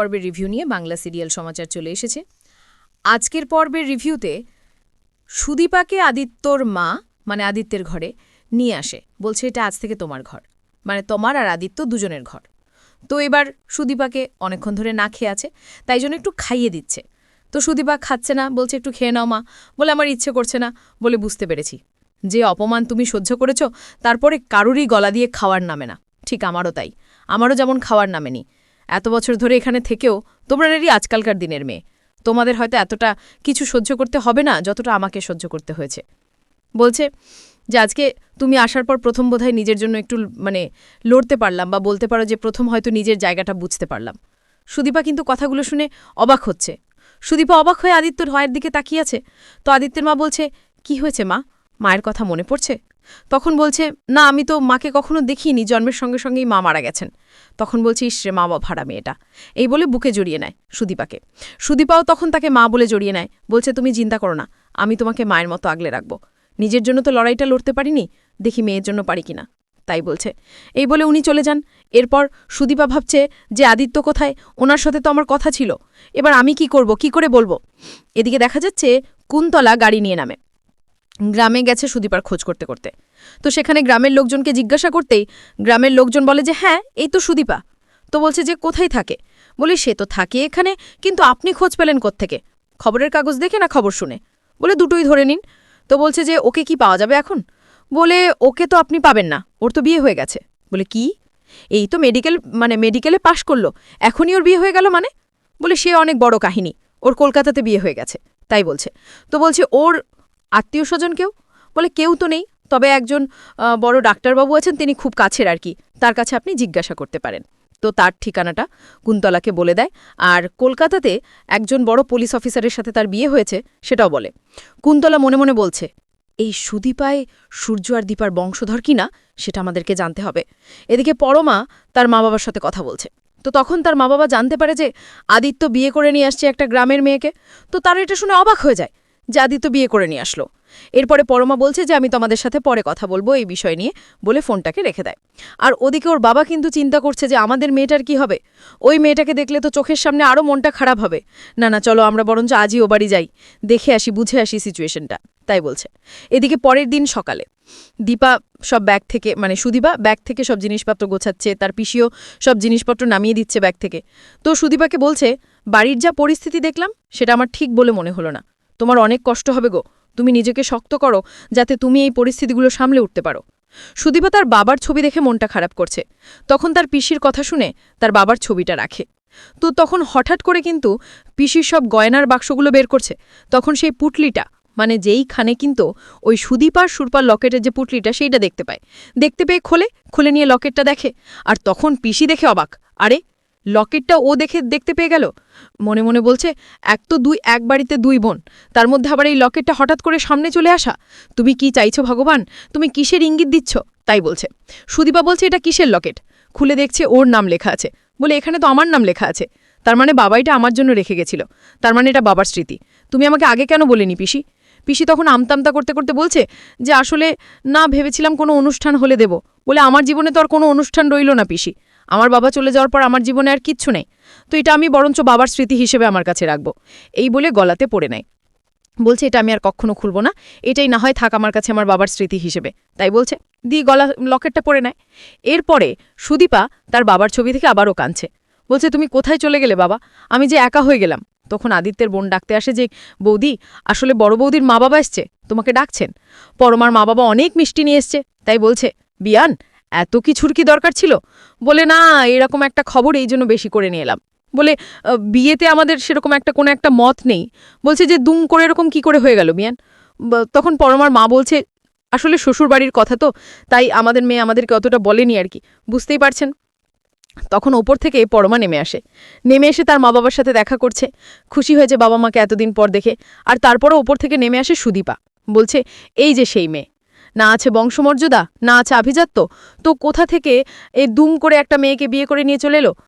পর্বের রিভিউ নিয়ে বাংলা সিরিয়াল সমাচার চলে এসেছে। আজকের পর্বের রিভিউতে সুদীপাকে আদিত্যর মা মানে আদিত্যের ঘরে, নিয়ে আসে। বলছে, এটা আজ থেকে তোমার ঘর। মানে তোমার আর আদিত্য দুজনের ঘর। তো এবার সুদীপাকে অনেকক্ষণ ধরে না খেয়ে আছে, তাই জন্য একটু খাইয়ে দিচ্ছে। তো সুদীপা খাচ্ছে না, বলছে, একটু খেয়ে নাও মা। বলে, আমার ইচ্ছে করছে না। বলে, বুঝতে পেরেছি। যে অপমান তুমি সহ্য করেছ, তারপরে কারুরই গলা দিয়ে খাওয়ার নামে না। ঠিক আমারও তাই। আমারও যেমন খাওয়ার নামে নি। এত বছর ধরে এখানে থেকেও তোমরারই আজকালকার দিনের মেয়ে। তোমাদের হয়তো এতটা কিছু সহ্য করতে হবে না, যতটা আমাকে সহ্য করতে হয়েছে। বলছে যে আজকে তুমি আসার পর প্রথম বোধহয় নিজের জন্য একটু মানে লড়তে পারলাম বা বলতে পারো যে প্রথম হয়তো নিজের জায়গাটা বুঝতে পারলাম। সুদীপা কিন্তু কথাগুলো শুনে অবাক হচ্ছে। সুদীপা অবাক হয়ে আদিত্যর হয়ের দিকে তাকিয়ে আছে। তো আদিত্যের মা বলছে, কি হয়েছে মা? মায়ের কথা মনে পড়ছে? তখন বলছে, না, আমি তো মাকে কখনো দেখিনি, জন্মের সঙ্গে সঙ্গেই মা মারা গেছেন। তখন বলছে ইসরে মা ভাড়া মেয়েটা। এই বলে বুকে জড়িয়ে নেয় সুদীপাকে। সুদীপাও তখন তাকে মা বলে জড়িয়ে নেয়, বলছে, তুমি চিন্তা করো না, আমি তোমাকে মায়ের মতো আগলে রাখব। নিজের জন্য তো লড়াইটা লড়তে পারিনি, দেখি মেয়ের জন্য পারি কিনা। তাই বলছে। এই বলে উনি চলে যান। এরপর সুদীপা ভাবছে যে, আদিত্য কোথায়? ওনার সাথে তো আমার কথা ছিল। এবার আমি কি করব, কি করে বলব? এদিকে দেখা যাচ্ছে, কুন্তলা গাড়ি নিয়ে নামে। গ্রামে গেছে সুদীপার খোঁজ করতে করতে। তো সেখানে গ্রামের লোকজনকে জিজ্ঞাসা করতেই গ্রামের লোকজন বলে যে হ্যাঁ এই তো সুদীপা। তো বলছে যে, কোথায় থাকে? বলি, সে তো থাকে এখানে, কিন্তু আপনি খোঁজ পেলেন কোত্থেকে? খবরের কাগজ দেখে না খবর শুনে? বলে, দুটোই ধরে নিন। তো বলছে যে, ওকে কি পাওয়া যাবে এখন? বলে, ওকে তো আপনি পাবেন না, ওর তো বিয়ে হয়ে গেছে। বলে, কি? এই তো মেডিকেল মানে মেডিকেলে পাশ করল, এখনই ওর বিয়ে হয়ে গেল মানে? বলে, সে অনেক বড় কাহিনী, ওর কলকাতাতে বিয়ে হয়ে গেছে। তাই বলছে। তো বলছে, ওর আত্মীয় স্বজন কেউ বলে কেউ তো নেই। তবে একজন বড় ডাক্তারবাবু আছেন, তিনি খুব কাছের আর কি। তার কাছে আপনি জিজ্ঞাসা করতে পারেন। তো তার ঠিকানাটা কুন্তলাকে বলে দেয়। আর কলকাতাতে একজন বড় পুলিশ অফিসারের সাথে তার বিয়ে হয়েছে, সেটাও বলে। কুন্তলা মনে মনে বলছে, এই সুদীপায় সূর্য আর দীপার বংশধর কিনা সেটা আমাদেরকে জানতে হবে। এদিকে পরমা তার মা বাবার সাথে কথা বলছে। তো তখন তার মা বাবা জানতে পারে যে আদিত্য বিয়ে করে নিয়ে আসছে একটা গ্রামের মেয়েকে। তো তারা এটা শুনে অবাক হয়ে যায়। যে আদিত্য বিয়ে করে নিয়ে আসলো। এরপরে পরমা বলছে যে, আমি তোমাদের সাথে পরে কথা বলব এই বিষয় নিয়ে, বলে ফোনটাকে রেখে দেয়। আর ওদিকে ওর বাবা কিন্তু চিন্তা করছে যে, আমাদের মেয়েটার কি হবে? ওই মেয়েটাকে দেখলে তো চোখের সামনে আরও মনটা খারাপ হবে। না না, চলো আমরা বরঞ্চ আজই ও বাড়ি যাই। দেখে আসি, বুঝে আসি সিচুয়েশনটা। তাই বলছে। এদিকে পরের দিন সকালে দীপা সব ব্যাগ থেকে মানে সুদীপা ব্যাগ থেকে সব জিনিসপত্র গোছাচ্ছে, তার পিসিও সব জিনিসপত্র নামিয়ে দিচ্ছে ব্যাগ থেকে। তো সুদীপাকে বলছে, বাড়ির যা পরিস্থিতি দেখলাম, সেটা আমার ঠিক বলে মনে হলো না। তোমার অনেক কষ্ট হবে গো। তুমি নিজেকে শক্ত করো, যাতে তুমি এই পরিস্থিতিগুলো সামলে উঠতে পারো। সুদীপা তার বাবার ছবি দেখে মনটা খারাপ করছে। তখন তার পিসির কথা শুনে তার বাবার ছবিটা রাখে। তো তখন হঠাৎ করে কিন্তু পিসির সব গয়নার বাক্সগুলো বের করছে। তখন সেই পুটলিটা মানে যেইখানে কিন্তু ওই সুদীপার সুরপার লকেটের যে পুটলিটা, সেইটা দেখতে পায়। দেখতে পেয়ে খোলে, খুলে নিয়ে লকেটটা দেখে। আর তখন পিসি দেখে অবাক। আরে লকেটটা ও দেখে দেখতে পেয়ে গেল। মনে মনে বলছে, এক তো দুই, এক বাড়িতে দুই বোন। তার মধ্যে আবার এই লকেটটা হঠাৎ করে সামনে চলে আসা? তুমি কি চাইছো ভগবান? তুমি কিসের ইঙ্গিত দিচ্ছ? তাই বলছে। সুদীপা বলছে, এটা কিসের লকেট? খুলে দেখছে ওর নাম লেখা আছে। বলে, এখানে তো আমার নাম লেখা আছে। তার মানে বাবাইটা আমার জন্য রেখে গেছিল। তার মানে এটা বাবার স্মৃতি। তুমি আমাকে আগে কেন বলেনি পিসি? পিসি তখন আমতামতা করতে করতে বলছে, যে আসলে না ভেবেছিলাম কোনো অনুষ্ঠান হলে দেব। বলে, আমার জীবনে তো আর কোনো অনুষ্ঠান রইল না পিসি। আমার বাবা চলে যাওয়ার পর আমার জীবনে আর কিচ্ছু নেই। তো এটা আমি বরঞ্চ বাবার স্মৃতি হিসেবে আমার কাছে রাখব। এই বলে গলাতে পড়ে নেয়। বলছে, এটা আমি আর কখনো খুলব না। এটাই না হয় থাক আমার কাছে আমার বাবার স্মৃতি হিসেবে। তাই বলছে, দিয়ে গলা, লকেটটা পরে নেয়। এরপরে সুদীপা তার বাবার ছবি থেকে আবারও কাঁদছে। বলছে, তুমি কোথায় চলে গেলে বাবা? আমি যে একা হয়ে গেলাম। তখন আদিত্যের বোন ডাকতে আসে যে, বৌদি, আসলে বড় বৌদির মা বাবা এসছে। তোমাকে ডাকছেন? পরমার মা বাবা অনেক মিষ্টি নিয়ে এসছে। তাই বলছে, বিয়ান এত কিছুর কি দরকার ছিল? বলে, না, এরকম একটা খবর এই জন্য বেশি করে নিয়ে এলাম। বলে বিয়েতে আমাদের সেরকম একটা কোনো একটা মত নেই। বলছে যে, দুম করে এরকম কি করে হয়ে গেল বিয়ান তখন পরমার মা বলছে, আসলে শ্বশুর বাড়ির কথা তো, তাই আমাদের মেয়ে আমাদেরকে অতটা বলেনি আর কি, বুঝতেই পারছেন? তখন ওপর থেকে পরমা নেমে আসে। নেমে এসে তার মা বাবার সাথে দেখা করছে। খুশি হয়েছে বাবা মাকে এতদিন পর দেখে, আর তারপরও ওপর থেকে নেমে আসে সুদীপা। বলছে, এই যে সেই মেয়ে। না আছে বংশমর্যাদা, না আছে আভিজাত্য। তো কোথা থেকে এ দুম করে একটা মেয়েকে বিয়ে করে নিয়ে চলে এলো?